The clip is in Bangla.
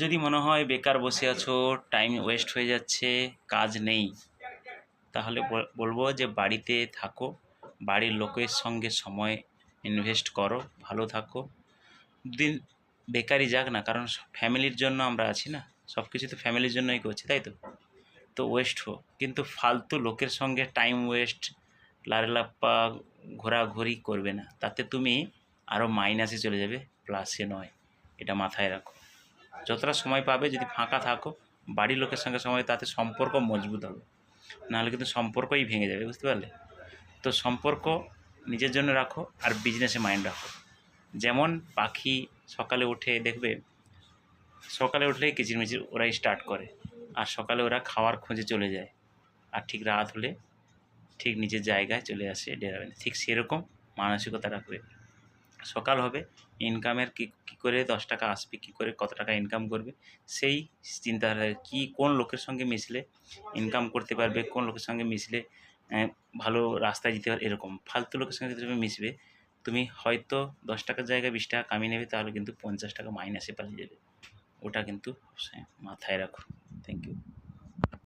যদি মনে হয় বেকার বসে আছো টাইম ওয়েস্ট হয়ে যাচ্ছে, কাজ নেই, তাহলে বলব যে বাড়িতে থাকো, বাড়ির লোকের সঙ্গে সময় ইনভেস্ট করো, ভালো থাকো। দিন, বেকারই যাক না, কারণ ফ্যামিলির জন্য আমরা আছি না সব কিছু তো ফ্যামিলির জন্যই করছি, তাই তো? তো ওয়েস্ট হোক, কিন্তু ফালতু লোকের সঙ্গে টাইম ওয়েস্ট লারেলাপ্পা ঘোরাঘুরি করবে না, তাতে তুমি আরও মাইনাসে চলে যাবে প্লাসে নয়, এটা মাথায় রাখো। যতটা সময় পাবে যদি ফাঁকা থাকো, বাড়ির লোকের সঙ্গে সময়, তাতে সম্পর্ক মজবুত হবে। নাহলে কিন্তু সম্পর্কই ভেঙে যাবে, বুঝতে পারলে? তো সম্পর্ক নিজের জন্য রাখো আর বিজনেসে মাইন্ড রাখো। যেমন পাখি সকালে উঠে, দেখবে সকালে উঠলেই কিচিরমিচির ওরাই স্টার্ট করে, আর সকালে ওরা খাওয়ার খোঁজে চলে যায়। আর ঠিক রাত হলে ঠিক নিজের জায়গায় চলে আসে ডেরাবে ঠিক সেরকম মানসিকতা রাখবে। সকাল হবে ইনকামের কী করে দশ টাকা আসবে কী করে কত টাকা ইনকাম করবে? সেই চিন্তাধারা, কি কোন লোকের সঙ্গে মিশলে ইনকাম করতে পারবে, কোন লোকের সঙ্গে মিশলে ভালো রাস্তায় যেতে পারবে, এরকম। ফালতু লোকের সঙ্গে তুমি মিশবে, তুমি হয়তো দশ টাকার জায়গায় বিশ টাকা কামিয়ে নেবে, তাহলে কিন্তু পঞ্চাশ টাকা মাইনাসে পালিয়ে যাবে। ওটা কিন্তু মাথায় রাখো। Thank you